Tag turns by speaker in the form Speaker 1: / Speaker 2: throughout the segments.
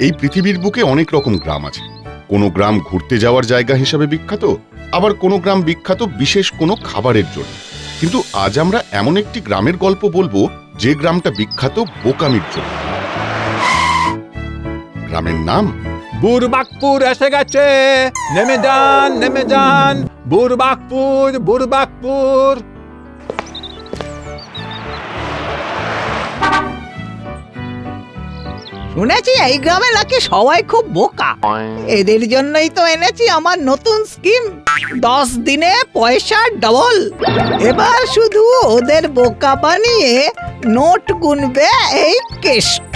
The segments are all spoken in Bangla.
Speaker 1: এই পৃথিবীর বুকে অনেক রকম গ্রাম আছে। কোনো গ্রাম ঘুরতে যাওয়ার জায়গা হিসাবে বিখ্যাত, আবার কোনো গ্রাম বিখ্যাত বিশেষ কোনো খাবারের জন্য। কিন্তু আজ আমরা এমন একটি গ্রামের গল্প বলব, যে গ্রামটা বিখ্যাত বোকামির জন্য। গ্রামের নাম?
Speaker 2: বুরবাকপুর এসে গেছে। নেমে যান নেমে যান। বুরবাকপুর বুরবাকপুর।
Speaker 3: শুনেছি এই গ্রামে নাকি সবাই খুব বোকা। এদের জন্যই তো এনেছি আমার নতুন স্কিম। দশ দিনে পয়সা ডবল এবার শুধু ওদের বোকা বানিয়ে নোট গুনবে এই কেষ্ট।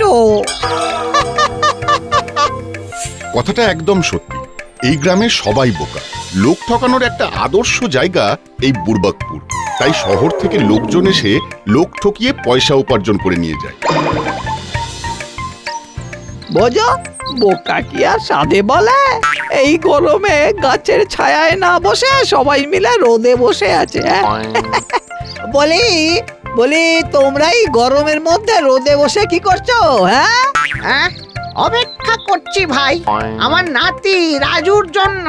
Speaker 1: কথাটা একদম সত্যি। এই গ্রামে সবাই বোকা। লোক ঠকানোর একটা আদর্শ জায়গা এই বুরবাকপুর তাই শহর থেকে লোকজন এসে লোক ঠকিয়ে পয়সা উপার্জন করে নিয়ে যায়।
Speaker 3: বোঝো বোকা কি আর সাধে বলে? এই গরমে গাছের ছায়ায় না বসে সবাই মিলে রোদে বসে আছে হ্যাঁ? বলি বলি তোমরাই গরমের মধ্যে রোদে বসে কি করছ হ্যাঁ?
Speaker 4: হ্যাঁ অপেক্ষা করছি ভাই। আমার নাতি রাজুর জন্য।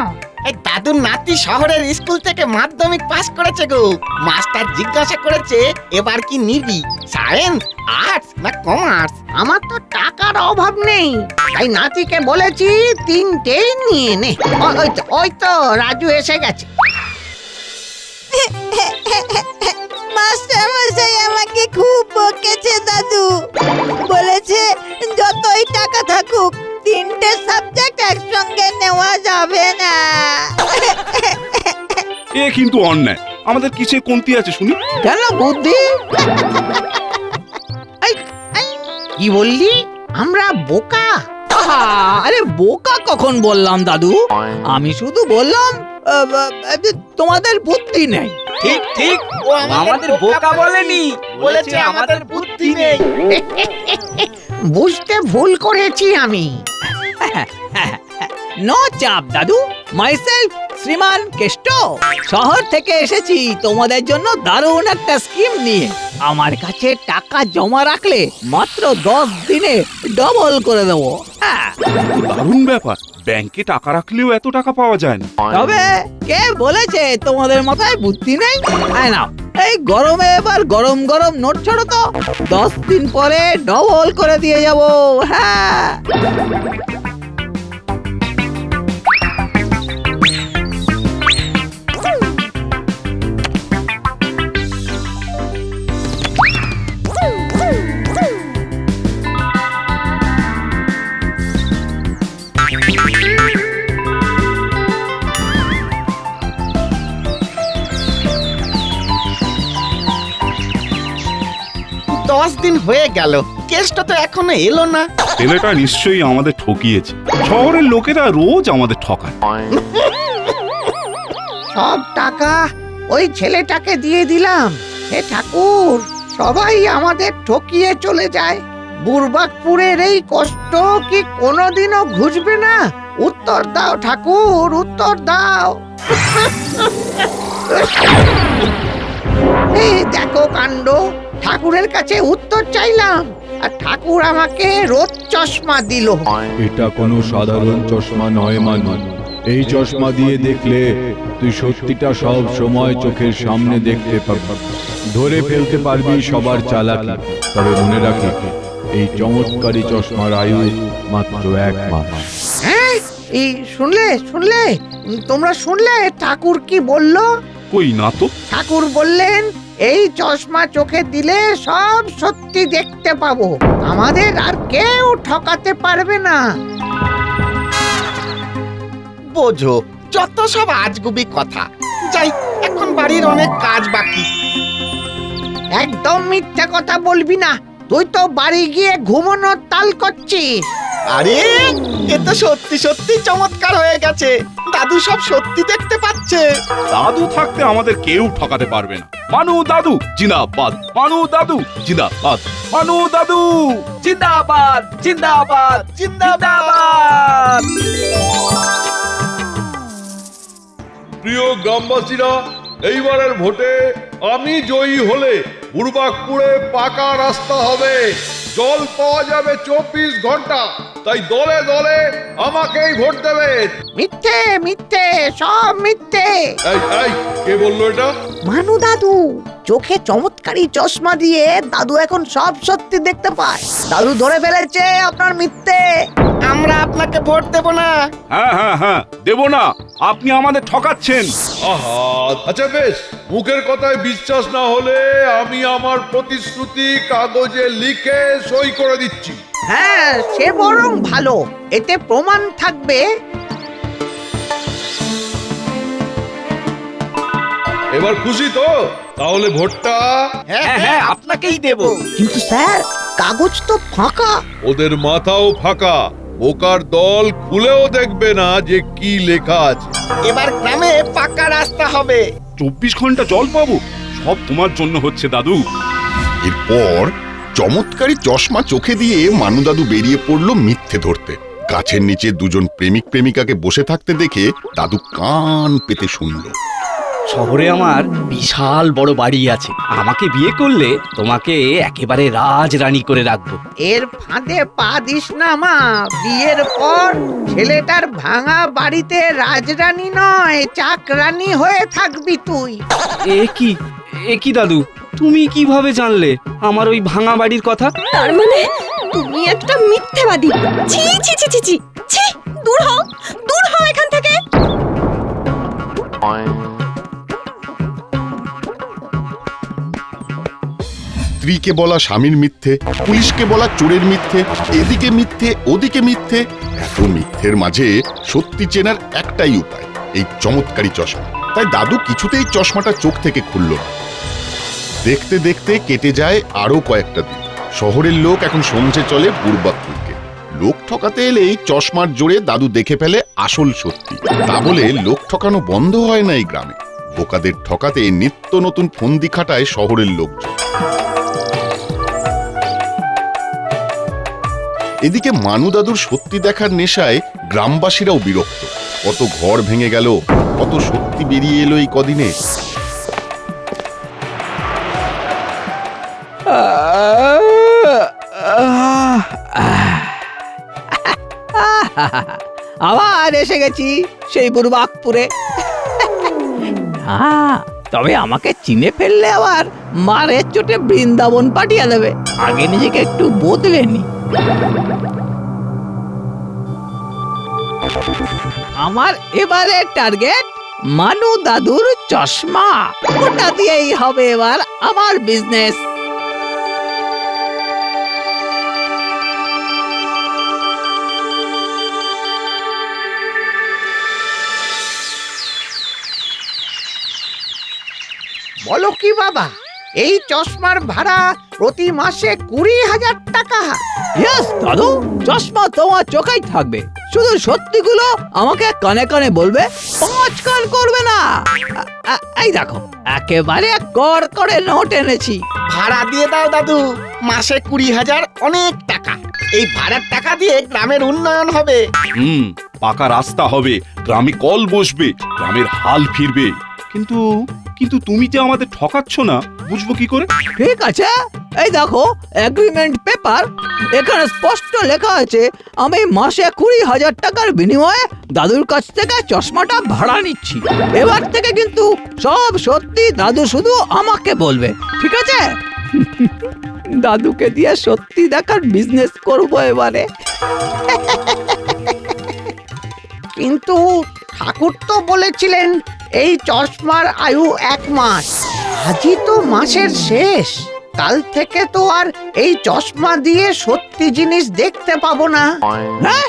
Speaker 5: এই দাদুর নাতি শহরের স্কুল থেকে মাধ্যমিক পাস করেছে গো। মাস্টার জিজ্ঞাসা করেছে, এবার কি নিবি? সায়েন্স, আর্টস না কমার্স?
Speaker 4: আমার তো টাকার অভাব নেই। তাই নাতিকে বলেছি তিনটেই নিয়ে নে। তো, ওই তো, রাজু এসে গেছে।
Speaker 3: মাস্টার মশাই আমাকে খুব বকেছে দাদু। বলেছে যতই টাকা থাকুক তিনটে সাবজেক্ট একসঙ্গে নেওয়া যাবে না।
Speaker 6: এ কিন্তু অন্যায়। আমাদের কিসে কমতি আছে শুনি?
Speaker 3: কেন বুদ্ধি?
Speaker 4: কি বললি? আমরা বোকা?
Speaker 3: আহা, আরে বোকা কখন বললাম দাদু? আমি শুধু বললাম আহ, তোমাদের বুদ্ধি নেই।
Speaker 5: ঠিক ঠিক। ও আমাদের বোকা বলেনি। বলেছে আমাদের বুদ্ধি নেই।
Speaker 4: বুঝতে ভুল করেছি আমি।
Speaker 3: নো চাপ দাদু। মাইসেলফ শ্রীমান কেষ্ট। শহর থেকে এসেছি। তোমাদের জন্য দারুণ একটা স্কিম নিয়ে। আমার কাছে টাকা জমা রাখলে মাত্র দশ দিনে ডবল করে দেবো। হ্যাঁ।
Speaker 6: দারুণ ব্যাপার। ব্যাংকে টাকা রাখলেও এত টাকা পাওয়া যায় না।
Speaker 3: তবে কে বলেছে তোমাদের মাথায় বুদ্ধি নেই? না এই গরমে এবার গরম গরম নোট ছড়ো তো। দশ দিন পরে ডবল করে দিয়ে যাব। হ্যাঁ।
Speaker 5: দশ দিন হয়ে গেল। কেসটা তো এখনও এলো না।
Speaker 6: ছেলেটা নিশ্চয়ই আমাদের ঠকিয়েছে। শহরের লোকেরা রোজ আমাদের ঠকায়।
Speaker 4: সব টাকা ওই ছেলেটাকে দিয়ে দিলাম। হে ঠাকুর সবাই আমাদের ঠকিয়ে চলে যায়। বুরবাকপুরের এই কষ্ট কি কোনোদিনও ঘুষবে না? উত্তর দাও ঠাকুর উত্তর দাও। এই দেখো কাণ্ড। ঠাকুরের কাছে উত্তর চাইলাম আর ঠাকুর আমাকে রোদ চশমা দিল।
Speaker 7: এটা কোনো সাধারণ চশমা নয় মানু। এই চশমা দিয়ে দেখলে তুই সত্যিটা সব সময় চোখের সামনে দেখতে পাবি। ধরে ফেলতে পারবি সবার চালাকি। তবে মনে রাখি এই চমৎকারী চশমার আয়ু মাত্র এক মাস।
Speaker 4: হ্যাঁ এই শুনলে শুনলে? তোমরা শুনলে ঠাকুর কি বলল?
Speaker 6: কই না তো।
Speaker 4: ঠাকুর বললেন এই চশমা চোখে দিলে সব সত্যি দেখতে পাবো। আমাদের আর কেউ ঠকাতে পারবে না।
Speaker 5: বোঝো যত সব আজগুবি কথা। যাই এখন বাড়ির অনেক কাজ বাকি।
Speaker 4: একদম মিথ্যে কথা বলবি না। তুই তো বাড়ি গিয়ে ঘুমানোর তাল করছিস।
Speaker 5: আরে এ তো সত্যি সত্যি চমৎকার হয়ে গেছে। দাদু সব সত্যি দেখতে পাচ্ছে।
Speaker 6: দাদু থাকতে আমাদের কেউ ঠকাতে পারবে না। মানু দাদু জিন্দাবাদ। মানু দাদু জিন্দাবাদ। মানু দাদু
Speaker 5: জিন্দাবাদ জিন্দাবাদ জিন্দাবাদ।
Speaker 8: প্রিয় গ্রামবাসীরা এইবারের ভোটে আমি জয়ী হলে বুড়বাকপুরে পাকা রাস্তা হবে। জল পাওয়া যাবে চব্বিশ ঘণ্টা। তাই দলে দলে আমাকেই ভোট দেবে।
Speaker 4: মিথ্যে মিথ্যে সব মিথ্যে।
Speaker 8: এই এই কে বলল এটা?
Speaker 4: মানু দাদু চোখে চমৎকারী চশমা দিয়ে দাদু এখন সব সত্যি দেখতে পায়। দাদু ধরে ফেলেছে আপনার মিথ্যে।
Speaker 5: আমরা আপনাকে ভোট দেব না।
Speaker 6: হ্যাঁ হ্যাঁ হ্যাঁ দেব না। আপনি আমাদের ঠকাচ্ছেন।
Speaker 8: আহা আচ্ছা বেশ মুখের কথায় বিশ্বাস না হলে আমি আমার প্রতিশ্রুতি কাগজে লিখে সই করে দিচ্ছি।
Speaker 4: হ্যাঁ সে বরং ভালো। এতে প্রমাণ থাকবে।
Speaker 8: এবার খুশি তো? তাহলে ভোটটা?
Speaker 5: হ্যাঁ হ্যাঁ আপনাকেই দেব।
Speaker 4: কিন্তু স্যার কাগজ তো ফাঁকা।
Speaker 8: ওদের মাথাও ফাঁকা। বোকার দল খুলেও দেখবে না যে কি লেখা আছে।
Speaker 5: এবার গ্রামে পাকা রাস্তা হবে।
Speaker 6: চব্বিশ ঘণ্টা জল পাবো? সব তোমার জন্য হচ্ছে দাদু।
Speaker 1: এরপর চমৎকারী চশমা চোখে দিয়ে মানু দাদু বেরিয়ে পড়ল মিথ্যে ধরতে। গাছের নিচে দুজন প্রেমিক প্রেমিকাকে বসে থাকতে দেখে দাদু কান পেতে শুনলো।
Speaker 9: শহরে আমার বিশাল বড় বাড়ি আছে। আমাকে বিয়ে করলে তোমাকে একেবারে রাজ রাজরানী করে রাখব।
Speaker 4: এর ফাঁদে পা দিস না মা। বিয়ের পর ছেলেটার ভাঙা বাড়িতে রাজরানী নয় চাকরানী হয়ে থাকবি তুই।
Speaker 9: এ কি? এ কি দাদু? তুমি কীভাবে জানলে? আমার ওই ভাঙা বাড়ির কথা?
Speaker 10: তার মানে তুমি একটা মিথ্যেবাদী। ছি ছি ছি ছি ছি। ছি দূর হও দূর হও এখান থেকে।
Speaker 1: স্ত্রীকে বলা স্বামীর মিথ্যে, পুলিশকে বলা চোরের মিথ্যে, এদিকে মিথ্যে, ওদিকে মিথ্যে, এত মিথ্যের মাঝে সত্যি চেনার একটাই উপায়, এই চমৎকারী চশমা। তাই দাদু কিছুতেই চশমাটা চোখ থেকে খুলল না। দেখতে দেখতে কেটে যায় আরও কয়েকটা দিন। শহরের লোক এখন সমঝে চলে বুড়বাকপুরকে লোক ঠকাতে এলেই চশমার জোরে দাদু দেখে ফেলে আসল সত্যি। তা বলে লোক ঠকানো বন্ধ হয় না এই গ্রামে। বোকাদের ঠকাতে নিত্য নতুন ফন্দি খাটায় শহরের লোকজন। এদিকে মানু দাদুর সত্যি দেখার নেশায় গ্রামবাসীরাও বিরক্ত। কত ঘর ভেঙে গেল, কত সত্যি বেরিয়ে এলো এই কদিনে।
Speaker 3: আবার এসে গেছি সেই বুড়বাকপুরে হ্যাঁ তবে আমাকে চিনে ফেললে আবার মারের চোটে বৃন্দাবন পাঠিয়ে দেবে। আগে নিজেকে একটু বদলে নি। আমার এবারে টার্গেট মানু দাদুর চশমা। ওটা দিয়েই হবে এবার আমার বিজনেস
Speaker 4: বলো কি বাবা? এই চশমার ভাড়া প্রতি মাসে কুড়ি হাজার টাকা।
Speaker 3: ইয়েস দাদু চশমা তোমার চোখেই থাকবে। শুধু সত্যিগুলো আমাকে কানে কানে বলবে পাঁচকান করবে না। আ- এই দেখো একেবারে কর করে নোট এনেছি।
Speaker 5: ভাড়া দিয়ে দাও দাদু। মাসে কুড়ি হাজার অনেক টাকা। এই ভাড়ার টাকা দিয়ে গ্রামের উন্নয়ন হবে।
Speaker 6: হুম পাকা রাস্তা হবে। গ্রামে কল বসবে গ্রামের হাল ফিরবে। কিন্তু কিন্তু তুমি যে আমাদের ঠকাচ্ছ না, বুঝব কি করে?
Speaker 3: ঠিক আছে। এই দেখো এগ্রিমেন্ট পেপার এখানে স্পষ্ট লেখা আছে, আমি মাসে কুড়ি হাজার টাকার বিনিময়ে দাদুর কাছ থেকে চশমাটা ভাড়া নিচ্ছি। এবার থেকে কিন্তু সব সত্যি দাদু শুধু আমাকে বলবে, ঠিক আছে? দাদুকে দিয়ে সত্যি দেখার বিজনেস করব এবারে।
Speaker 4: কিন্তু ঠাকুর তো বলেছিলেন এই চশমার আয়ু এক মাস। আজই তো মাসের শেষ। কাল থেকে তো আর এই চশমা দিয়ে সত্যি জিনিস দেখতে পাবো না।
Speaker 3: হ্যাঁ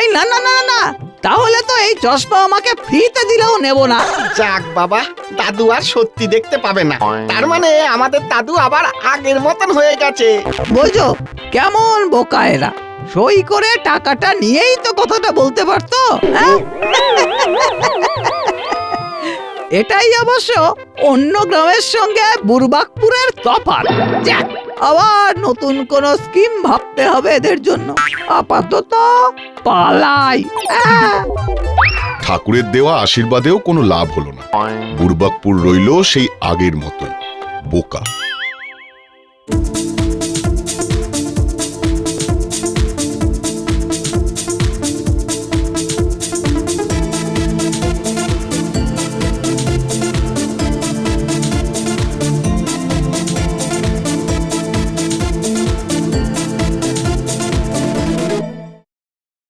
Speaker 3: এই না না না না, তাহলে তো এই চশমা আমাকে ফ্রিতে দিলেও নেব না।
Speaker 5: যাক বাবা দাদু আর সত্যি দেখতে পাবে না। তার মানে আমাদের দাদু আবার আগের মতন হয়ে গেছে।
Speaker 3: বোঝো কেমন বোকা এরা? সই করে টাকাটা নিয়েই তো কথাটা বলতে পারতো হ্যাঁ? এটাই অবশ্য অন্য গ্রামের সঙ্গে বুরবাকপুরের যাক, আবার নতুন কোন স্কিম ভাবতে হবে এদের জন্য। আপাতত পালাই। আহ!
Speaker 1: ঠাকুরের দেওয়া আশীর্বাদেও কোনো লাভ হলো না। বুড়বাকপুর রইল সেই আগের মতোই বোকা।